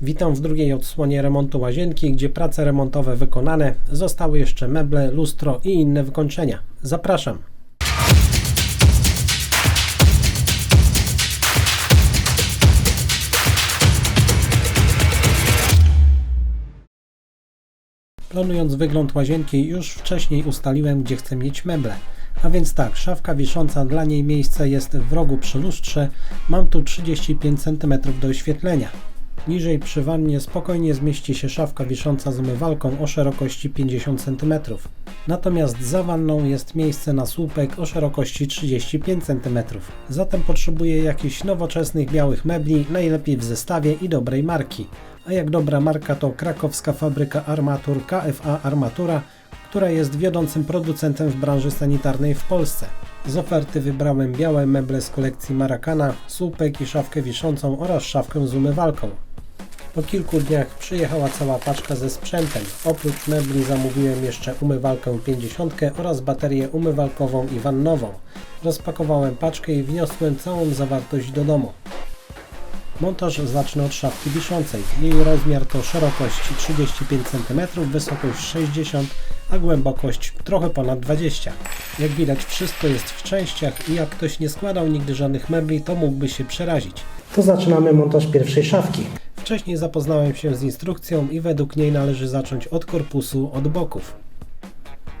Witam w drugiej odsłonie remontu łazienki, gdzie prace remontowe wykonane, zostały jeszcze meble, lustro i inne wykończenia. Zapraszam. Planując wygląd łazienki, już wcześniej ustaliłem, gdzie chcę mieć meble. A więc tak, szafka wisząca, dla niej miejsce jest w rogu przy lustrze. Mam tu 35 cm do oświetlenia. Niżej przy wannie spokojnie zmieści się szafka wisząca z umywalką o szerokości 50 cm. Natomiast za wanną jest miejsce na słupek o szerokości 35 cm. Zatem potrzebuję jakichś nowoczesnych białych mebli, najlepiej w zestawie i dobrej marki. A jak dobra marka to krakowska fabryka armatur KFA Armatura, która jest wiodącym producentem w branży sanitarnej w Polsce. Z oferty wybrałem białe meble z kolekcji Maracana, słupek i szafkę wiszącą oraz szafkę z umywalką. Po kilku dniach przyjechała cała paczka ze sprzętem. Oprócz mebli zamówiłem jeszcze umywalkę 50 oraz baterię umywalkową i wannową. Rozpakowałem paczkę i wniosłem całą zawartość do domu. Montaż zacznę od szafki wiszącej. Jej rozmiar to szerokość 35 cm, wysokość 60 a głębokość trochę ponad 20. Jak widać wszystko jest w częściach i jak ktoś nie składał nigdy żadnych mebli, to mógłby się przerazić. To zaczynamy montaż pierwszej szafki. Wcześniej zapoznałem się z instrukcją i według niej należy zacząć od korpusu, od boków.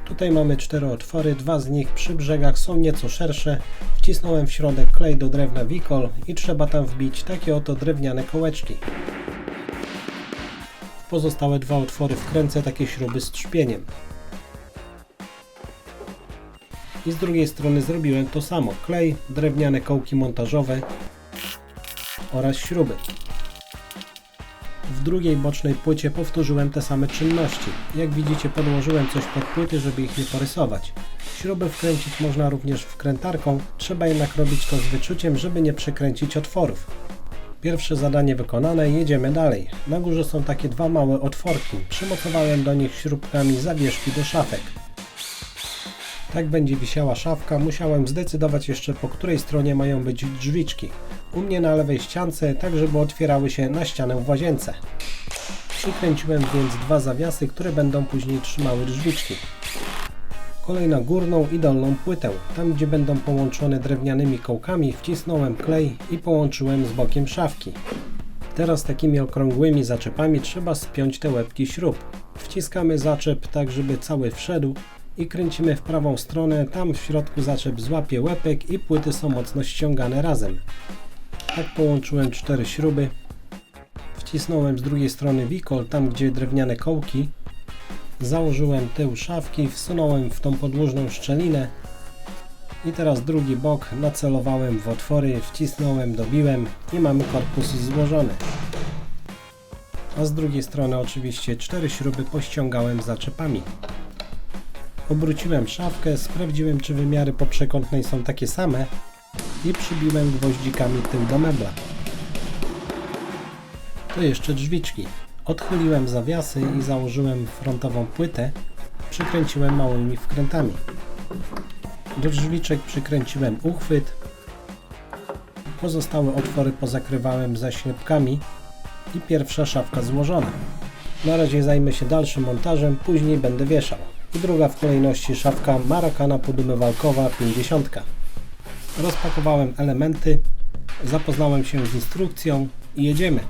Tutaj mamy cztery otwory, dwa z nich przy brzegach są nieco szersze. Wcisnąłem w środek klej do drewna Wikol i trzeba tam wbić takie oto drewniane kołeczki. W pozostałe dwa otwory wkręcę takie śruby z trzpieniem. I z drugiej strony zrobiłem to samo. Klej, drewniane kołki montażowe oraz śruby. Drugiej bocznej płycie powtórzyłem te same czynności. Jak widzicie podłożyłem coś pod płyty, żeby ich nie porysować. Śruby wkręcić można również wkrętarką, trzeba jednak robić to z wyczuciem, żeby nie przekręcić otworów. Pierwsze zadanie wykonane, jedziemy dalej. Na górze są takie dwa małe otworki. Przymocowałem do nich śrubkami zawieszki do szafek. Tak będzie wisiała szafka, musiałem zdecydować jeszcze po której stronie mają być drzwiczki. U mnie na lewej ściance, tak żeby otwierały się na ścianę w łazience. Przykręciłem więc dwa zawiasy, które będą później trzymały drzwiczki. Kolej na górną i dolną płytę. Tam gdzie będą połączone drewnianymi kołkami wcisnąłem klej i połączyłem z bokiem szafki. Teraz takimi okrągłymi zaczepami trzeba spiąć te łebki śrub. Wciskamy zaczep tak żeby cały wszedł i kręcimy w prawą stronę, tam w środku zaczep złapie łepek i płyty są mocno ściągane razem. Tak połączyłem cztery śruby. Wcisnąłem z drugiej strony wikol, tam gdzie drewniane kołki. Założyłem tył szafki, wsunąłem w tą podłużną szczelinę. I teraz drugi bok nacelowałem w otwory, wcisnąłem, dobiłem i mamy korpus złożony. A z drugiej strony oczywiście cztery śruby pościągałem zaczepami. Obróciłem szafkę, sprawdziłem czy wymiary po przekątnej są takie same i przybiłem gwoździkami tył do mebla. To jeszcze drzwiczki. Odchyliłem zawiasy i założyłem frontową płytę, przykręciłem małymi wkrętami. Do drzwiczek przykręciłem uchwyt, pozostałe otwory pozakrywałem zaślepkami i pierwsza szafka złożona. Na razie zajmę się dalszym montażem, później będę wieszał i druga w kolejności szafka Maracana podumywalkowa 50. Rozpakowałem elementy, zapoznałem się z instrukcją i jedziemy.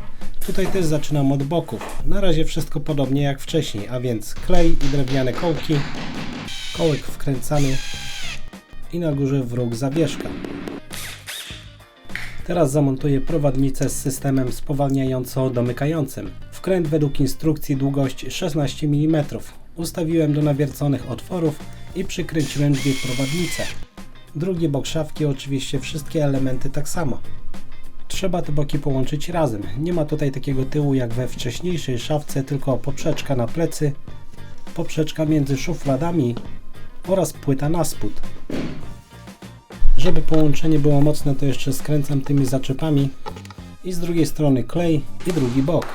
Tutaj też zaczynam od boków. Na razie wszystko podobnie jak wcześniej, a więc klej i drewniane kołki, kołek wkręcany i na górze wróg zawieszka. Teraz zamontuję prowadnicę z systemem spowalniająco-domykającym. Wkręt według instrukcji długość 16 mm. Ustawiłem do nawierconych otworów i przykręciłem dwie prowadnice. Drugi bok szafki oczywiście wszystkie elementy tak samo. Trzeba te boki połączyć razem. Nie ma tutaj takiego tyłu jak we wcześniejszej szafce, tylko poprzeczka na plecy, poprzeczka między szufladami oraz płyta na spód. Żeby połączenie było mocne, to jeszcze skręcam tymi zaczepami i z drugiej strony klej i drugi bok.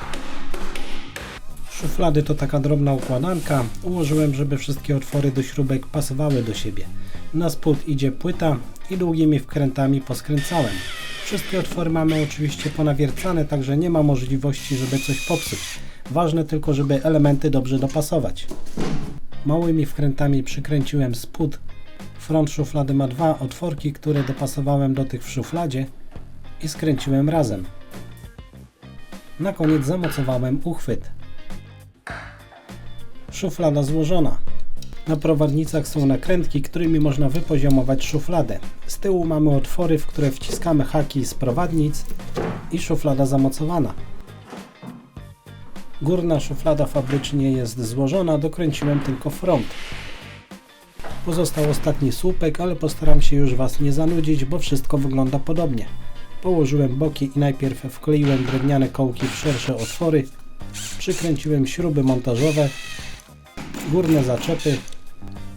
Szuflady to taka drobna układanka. Ułożyłem, żeby wszystkie otwory do śrubek pasowały do siebie. Na spód idzie płyta i długimi wkrętami poskręcałem. Wszystkie otwory mamy oczywiście ponawiercane, także nie ma możliwości, żeby coś popsuć. Ważne tylko, żeby elementy dobrze dopasować. Małymi wkrętami przykręciłem spód. Front szuflady ma dwa otworki, które dopasowałem do tych w szufladzie i skręciłem razem. Na koniec zamocowałem uchwyt. Szuflada złożona. Na prowadnicach są nakrętki, którymi można wypoziomować szufladę. Z tyłu mamy otwory, w które wciskamy haki z prowadnic i szuflada zamocowana. Górna szuflada fabrycznie jest złożona, dokręciłem tylko front. Pozostał ostatni słupek, ale postaram się już Was nie zanudzić, bo wszystko wygląda podobnie. Położyłem boki i najpierw wkleiłem drewniane kołki w szersze otwory, przykręciłem śruby montażowe, górne zaczepy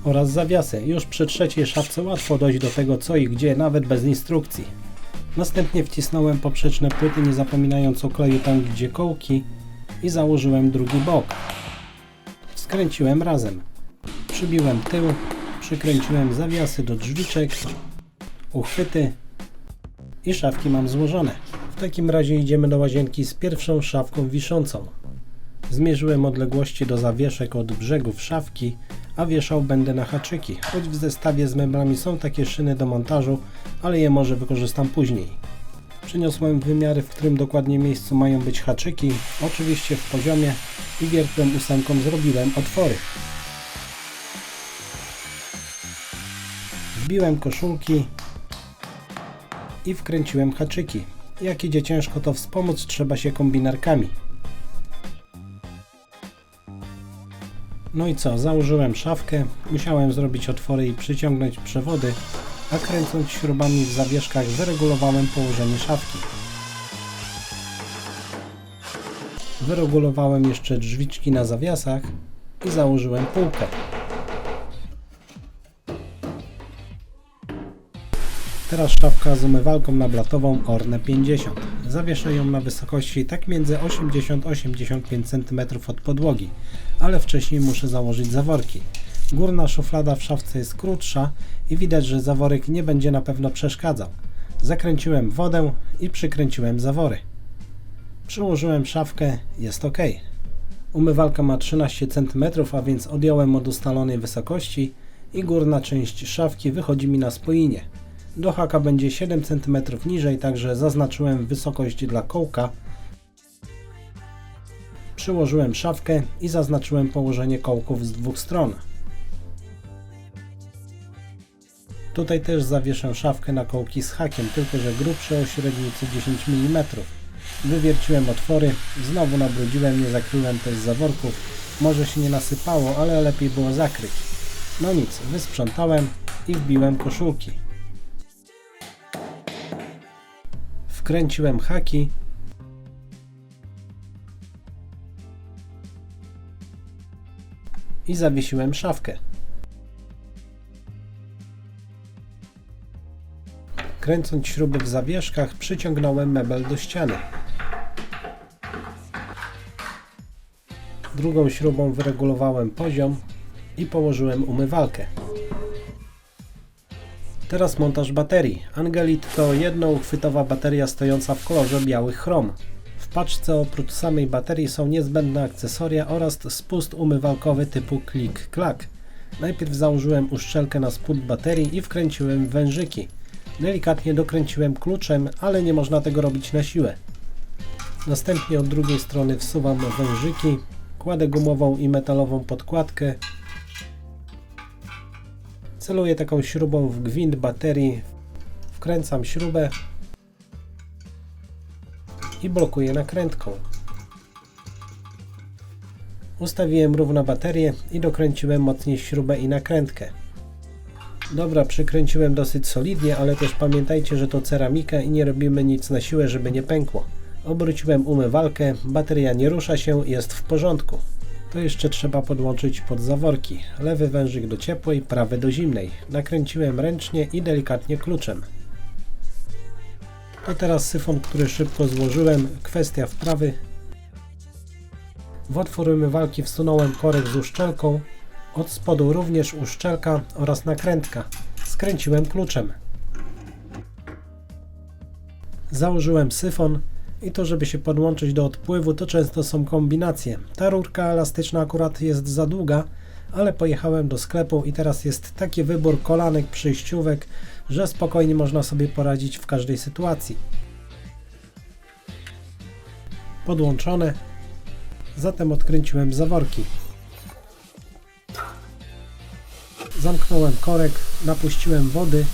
oraz zawiasy. Już przy trzeciej szafce łatwo dojść do tego co i gdzie, nawet bez instrukcji. Następnie wcisnąłem poprzeczne płyty, nie zapominając o kleju tam gdzie kołki i założyłem drugi bok. Skręciłem razem. Przybiłem tył, przykręciłem zawiasy do drzwiczek, uchwyty i szafki mam złożone. W takim razie idziemy do łazienki z pierwszą szafką wiszącą. Zmierzyłem odległości do zawieszek od brzegów szafki, a wieszał będę na haczyki. Choć w zestawie z meblami są takie szyny do montażu, ale je może wykorzystam później. Przyniosłem wymiary, w którym dokładnie miejscu mają być haczyki, oczywiście w poziomie i wiertłem ósemką zrobiłem otwory. Wbiłem koszulki i wkręciłem haczyki. Jak idzie ciężko to wspomóc, trzeba się kombinarkami. No i co, założyłem szafkę, musiałem zrobić otwory i przyciągnąć przewody, a kręcąc śrubami w zawieszkach wyregulowałem położenie szafki. Wyregulowałem jeszcze drzwiczki na zawiasach i założyłem półkę. Teraz szafka z umywalką nablatową Orne 50. Zawieszę ją na wysokości tak między 80-85 cm od podłogi, ale wcześniej muszę założyć zaworki. Górna szuflada w szafce jest krótsza i widać, że zaworek nie będzie na pewno przeszkadzał. Zakręciłem wodę i przykręciłem zawory. Przyłożyłem szafkę, jest ok. Umywalka ma 13 cm, a więc odjąłem od ustalonej wysokości i górna część szafki wychodzi mi na spojenie. Do haka będzie 7 cm niżej, także zaznaczyłem wysokość dla kołka. Przyłożyłem szafkę i zaznaczyłem położenie kołków z dwóch stron. Tutaj też zawieszę szafkę na kołki z hakiem, tylko że grubsze o średnicy 10 mm. Wywierciłem otwory, znowu nabrudziłem, nie zakryłem też zaworków. Może się nie nasypało, ale lepiej było zakryć. No nic, wysprzątałem i wbiłem koszulki. Wkręciłem haki. I zawiesiłem szafkę. Kręcąc śruby w zawieszkach, przyciągnąłem mebel do ściany. Drugą śrubą wyregulowałem poziom i położyłem umywalkę. Teraz montaż baterii. Angelit to jednouchwytowa bateria stojąca w kolorze biały chrom. W paczce oprócz samej baterii są niezbędne akcesoria oraz spust umywalkowy typu klik-klak. Najpierw założyłem uszczelkę na spód baterii i wkręciłem wężyki. Delikatnie dokręciłem kluczem, ale nie można tego robić na siłę. Następnie od drugiej strony wsuwam wężyki, kładę gumową i metalową podkładkę, celuję taką śrubą w gwint baterii, wkręcam śrubę i blokuję nakrętką. Ustawiłem równo baterię i dokręciłem mocniej śrubę i nakrętkę. Dobra, przykręciłem dosyć solidnie, ale też pamiętajcie, że to ceramika i nie robimy nic na siłę, żeby nie pękło. Obróciłem umywalkę, bateria nie rusza się, jest w porządku. To jeszcze trzeba podłączyć pod zaworki. Lewy wężyk do ciepłej, prawy do zimnej. Nakręciłem ręcznie i delikatnie kluczem. To teraz syfon, który szybko złożyłem. Kwestia wprawy. W otwór umywalki wsunąłem korek z uszczelką. Od spodu również uszczelka oraz nakrętka. Skręciłem kluczem. Założyłem syfon i to, żeby się podłączyć do odpływu, to często są kombinacje. Ta rurka elastyczna akurat jest za długa, ale pojechałem do sklepu i teraz jest taki wybór kolanek, przejściówek, że spokojnie można sobie poradzić w każdej sytuacji. Podłączone. Zatem odkręciłem zaworki. Zamknąłem korek, napuściłem wody,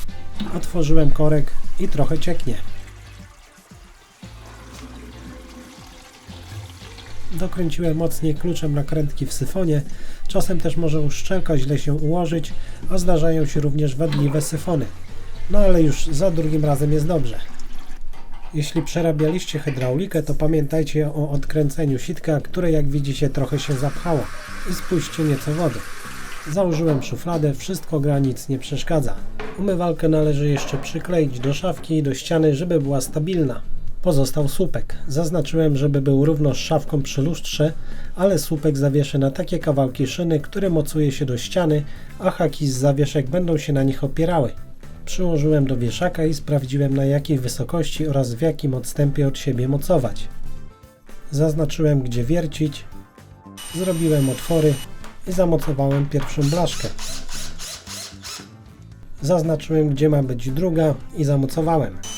otworzyłem korek i trochę cieknie. Dokręciłem mocniej kluczem nakrętki w syfonie. Czasem też może uszczelka źle się ułożyć, a zdarzają się również wadliwe syfony. No ale już za drugim razem jest dobrze. Jeśli przerabialiście hydraulikę, to pamiętajcie o odkręceniu sitka, które jak widzicie trochę się zapchało i spuśćcie nieco wody. Założyłem szufladę, wszystko gra, nic nie przeszkadza. Umywalkę należy jeszcze przykleić do szafki i do ściany, żeby była stabilna. Pozostał słupek. Zaznaczyłem, żeby był równo z szafką przy lustrze, ale słupek zawieszę na takie kawałki szyny, które mocuje się do ściany, a haki z zawieszek będą się na nich opierały. Przyłożyłem do wieszaka i sprawdziłem na jakiej wysokości oraz w jakim odstępie od siebie mocować. Zaznaczyłem gdzie wiercić, zrobiłem otwory i zamocowałem pierwszą blaszkę. Zaznaczyłem gdzie ma być druga i zamocowałem.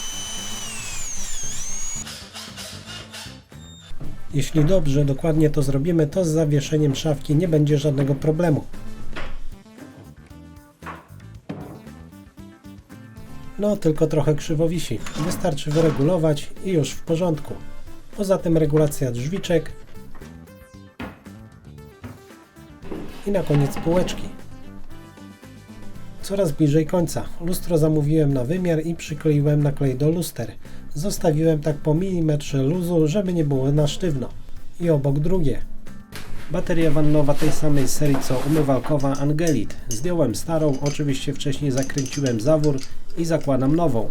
Jeśli dobrze, dokładnie to zrobimy, to z zawieszeniem szafki nie będzie żadnego problemu. No, tylko trochę krzywo wisi. Wystarczy wyregulować i już w porządku. Poza tym regulacja drzwiczek i na koniec półeczki. Coraz bliżej końca. Lustro zamówiłem na wymiar i przykleiłem naklej do luster. Zostawiłem tak po milimetrze luzu, żeby nie było na sztywno. I obok drugie. Bateria wannowa tej samej serii co umywalkowa Angelit. Zdjąłem starą, oczywiście wcześniej zakręciłem zawór i zakładam nową.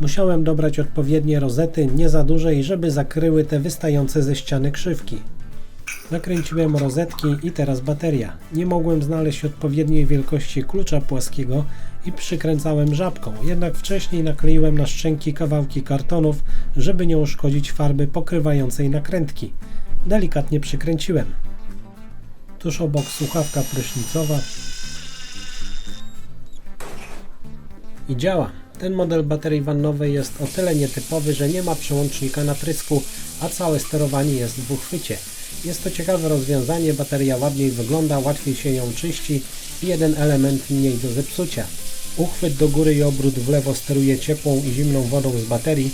Musiałem dobrać odpowiednie rozety, nie za duże i żeby zakryły te wystające ze ściany krzywki. Nakręciłem rozetki i teraz bateria. Nie mogłem znaleźć odpowiedniej wielkości klucza płaskiego i przykręcałem żabką, jednak wcześniej nakleiłem na szczęki kawałki kartonów, żeby nie uszkodzić farby pokrywającej nakrętki. Delikatnie przykręciłem. Tuż obok słuchawka prysznicowa i działa. Ten model baterii wannowej jest o tyle nietypowy, że nie ma przełącznika na prysku, a całe sterowanie jest w uchwycie. Jest to ciekawe rozwiązanie, bateria ładniej wygląda, łatwiej się ją czyści i jeden element mniej do zepsucia. Uchwyt do góry i obrót w lewo steruje ciepłą i zimną wodą z baterii,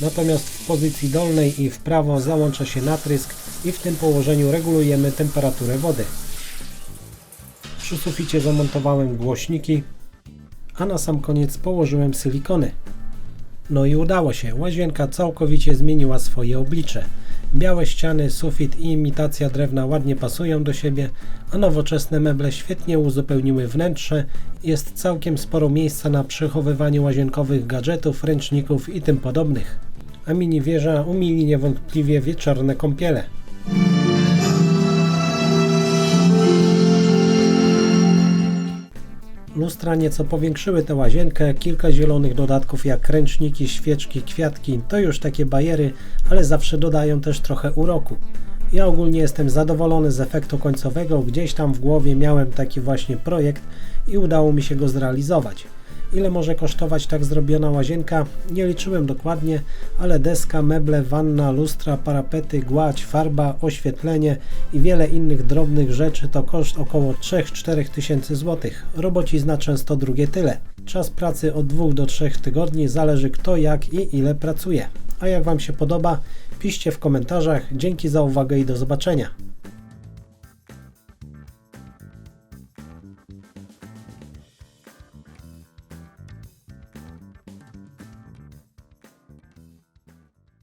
natomiast w pozycji dolnej i w prawo załącza się natrysk i w tym położeniu regulujemy temperaturę wody. Przy suficie zamontowałem głośniki, a na sam koniec położyłem silikony. No i udało się, łazienka całkowicie zmieniła swoje oblicze. Białe ściany, sufit i imitacja drewna ładnie pasują do siebie, a nowoczesne meble świetnie uzupełniły wnętrze. Jest całkiem sporo miejsca na przechowywanie łazienkowych gadżetów, ręczników i tym podobnych. A mini wieża umili niewątpliwie wieczorne kąpiele. Lustra nieco powiększyły tę łazienkę, kilka zielonych dodatków jak ręczniki, świeczki, kwiatki, to już takie bajery, ale zawsze dodają też trochę uroku. Ja ogólnie jestem zadowolony z efektu końcowego, gdzieś tam w głowie miałem taki właśnie projekt i udało mi się go zrealizować. Ile może kosztować tak zrobiona łazienka? Nie liczyłem dokładnie, ale deska, meble, wanna, lustra, parapety, gładź, farba, oświetlenie i wiele innych drobnych rzeczy to koszt około 3-4 tysięcy złotych. Robocizna często drugie tyle. Czas pracy od 2 do 3 tygodni, zależy kto jak i ile pracuje. A jak Wam się podoba, piszcie w komentarzach. Dzięki za uwagę i do zobaczenia.